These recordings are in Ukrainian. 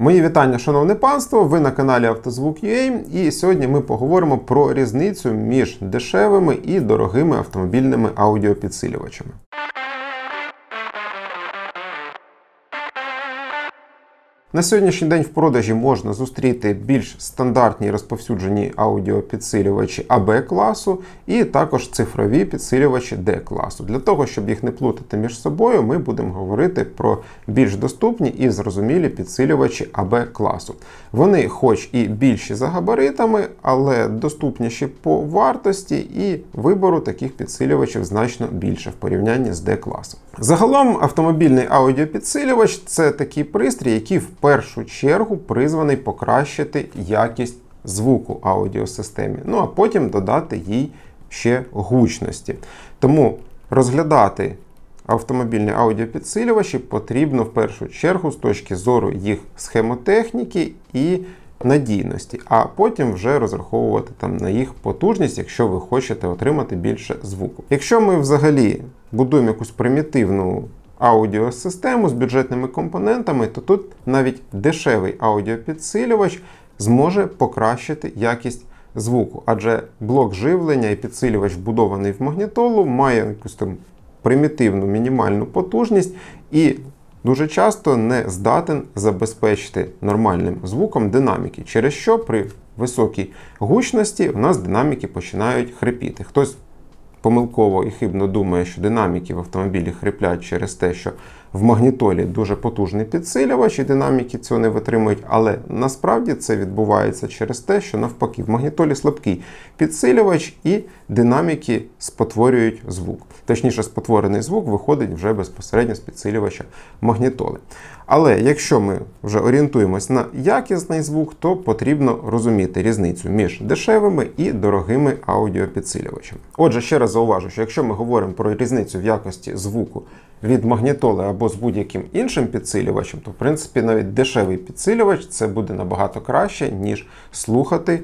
Мої вітання, шановне панство! Ви на каналі Автозвук.ua і сьогодні ми поговоримо про різницю між дешевими і дорогими автомобільними аудіопідсилювачами. На сьогоднішній день в продажі можна зустріти більш стандартні розповсюджені аудіопідсилювачі АБ класу і також цифрові підсилювачі Д класу. Для того, щоб їх не плутати між собою, ми будемо говорити про більш доступні і зрозумілі підсилювачі АБ класу. Вони, хоч і більші за габаритами, але доступніші по вартості і вибору таких підсилювачів значно більше в порівнянні з Д класом. Загалом автомобільний аудіопідсилювач це такий пристрій, який в першу чергу призваний покращити якість звуку аудіосистемі, ну а потім додати їй ще гучності. Тому розглядати автомобільні аудіопідсилювачі потрібно в першу чергу з точки зору їх схемотехніки і надійності, а потім вже розраховувати там на їх потужність, якщо ви хочете отримати більше звуку. Якщо ми взагалі будуємо якусь примітивну аудіосистему з бюджетними компонентами, то тут навіть дешевий аудіопідсилювач зможе покращити якість звуку, адже блок живлення і підсилювач, вбудований в магнітолу, має якусь там примітивну мінімальну потужність і дуже часто не здатен забезпечити нормальним звуком динаміки, через що при високій гучності у нас динаміки починають хрипіти. Хтось помилково і хибно думає, що динаміки в автомобілі хриплять через те, що в магнітолі дуже потужний підсилювач, і динаміки цього не витримують. Але насправді це відбувається через те, що навпаки в магнітолі слабкий підсилювач і динаміки спотворюють звук. Точніше, спотворений звук виходить вже безпосередньо з підсилювача магнітоли. Але якщо ми вже орієнтуємось на якісний звук, то потрібно розуміти різницю між дешевими і дорогими аудіопідсилювачами. Отже, ще раз зауважу, що якщо ми говоримо про різницю в якості звуку від магнітоли або з будь-яким іншим підсилювачем, то в принципі навіть дешевий підсилювач це буде набагато краще, ніж слухати.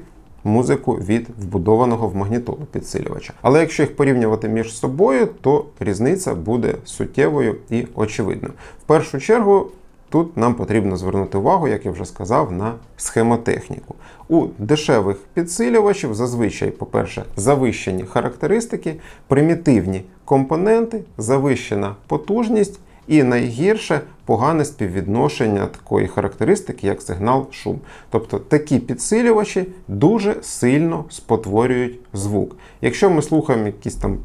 Музику від вбудованого в магнітолу підсилювача. Але якщо їх порівнювати між собою, то різниця буде суттєвою і очевидною. В першу чергу Тут нам потрібно звернути увагу, як я вже сказав, на схемотехніку. У дешевих підсилювачів зазвичай, по-перше, завищені характеристики, примітивні компоненти, завищена потужність і найгірше погане співвідношення такої характеристики, як сигнал шум. Тобто такі підсилювачі дуже сильно спотворюють звук. Якщо ми слухаємо якісь там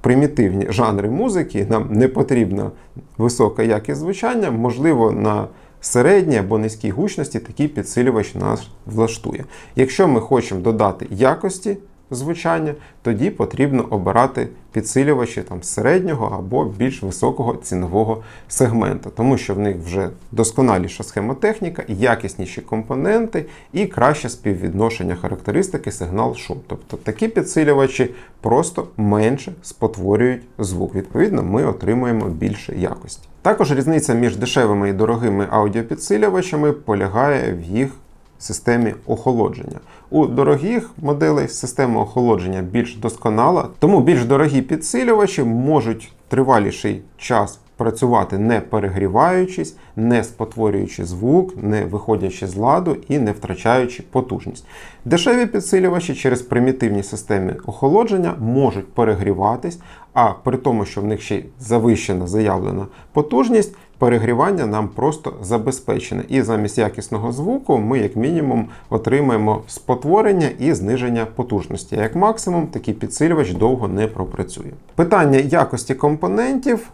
примітивні жанри музики, нам не потрібна висока якість звучання, можливо, на середній або низькій гучності такий підсилювач нас влаштує. Якщо ми хочемо додати якості, звучання, тоді потрібно обирати підсилювачі там середнього або більш високого цінового сегменту, тому що в них вже досконаліша схемотехніка, якісніші компоненти і краще співвідношення характеристики сигнал-шум. Тобто такі підсилювачі просто менше спотворюють звук. Відповідно, ми отримуємо більше якості. Також різниця між дешевими і дорогими аудіопідсилювачами полягає в їх системі охолодження. У дорогих моделей система охолодження більш досконала, тому більш дорогі підсилювачі можуть триваліший час працювати не перегріваючись, не спотворюючи звук, не виходячи з ладу і не втрачаючи потужність. Дешеві підсилювачі через примітивні системи охолодження можуть перегріватись, а при тому, що в них ще завищена заявлена потужність, перегрівання нам просто забезпечене. І замість якісного звуку ми, як мінімум, отримаємо спотворення і зниження потужності. Як максимум, такий підсилювач довго не пропрацює. Питання якості компонентів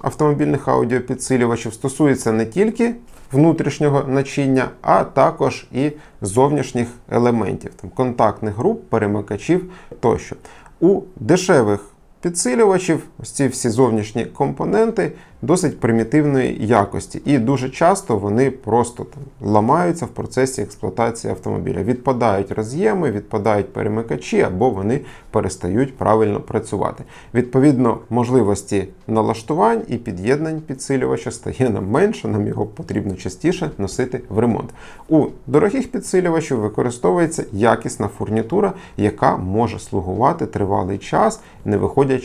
автомобільних аудіопідсилювачів стосується не тільки внутрішнього начиння, а також і зовнішніх елементів, там, контактних груп, перемикачів тощо. У дешевих підсилювачів, ось ці всі зовнішні компоненти досить примітивної якості. І дуже часто вони просто там ламаються в процесі експлуатації автомобіля. Відпадають роз'єми, відпадають перемикачі, або вони перестають правильно працювати. Відповідно, можливості налаштувань і під'єднань підсилювача стає нам менше, нам його потрібно частіше носити в ремонт. У дорогих підсилювачів використовується якісна фурнітура, яка може слугувати тривалий час, не виходячи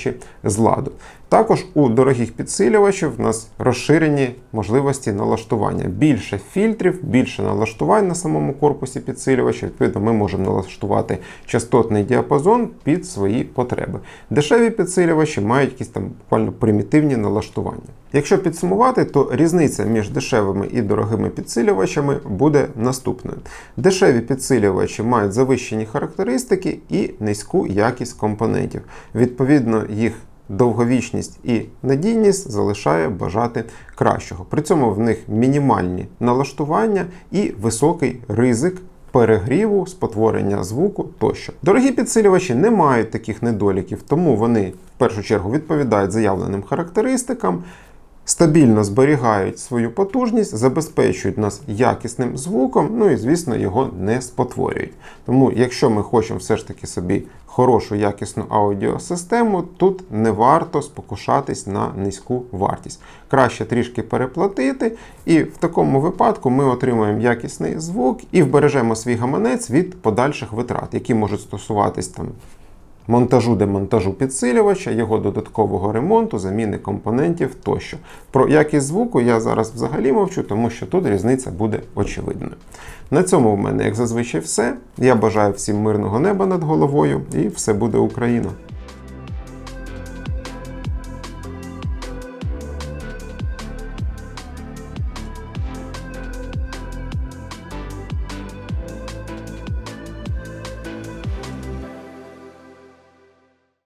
з ладу. Також у дорогих підсилювачів в нас розширені можливості налаштування. Більше фільтрів, більше налаштувань на самому корпусі підсилювача. Відповідно, ми можемо налаштувати частотний діапазон під свої потреби. Дешеві підсилювачі мають якісь там буквально примітивні налаштування. Якщо підсумувати, то різниця між дешевими і дорогими підсилювачами буде наступною. Дешеві підсилювачі мають завищені характеристики і низьку якість компонентів. Відповідно, їх довговічність і надійність залишає бажати кращого. При цьому в них мінімальні налаштування і високий ризик. Перегріву, спотворення звуку тощо. Дорогі підсилювачі не мають таких недоліків, тому вони в першу чергу відповідають заявленим характеристикам, стабільно зберігають свою потужність, забезпечують нас якісним звуком, ну і, звісно, його не спотворюють. Тому, якщо ми хочемо все ж таки собі хорошу якісну аудіосистему, тут не варто спокушатись на низьку вартість. Краще трішки переплатити, і в такому випадку ми отримуємо якісний звук і вбережемо свій гаманець від подальших витрат, які можуть стосуватись там монтажу демонтажу підсилювача, його додаткового ремонту, заміни компонентів тощо. Про якість звуку я зараз взагалі мовчу, тому що тут різниця буде очевидною. На цьому в мене, як зазвичай, все. Я бажаю всім мирного неба над головою і все буде Україна!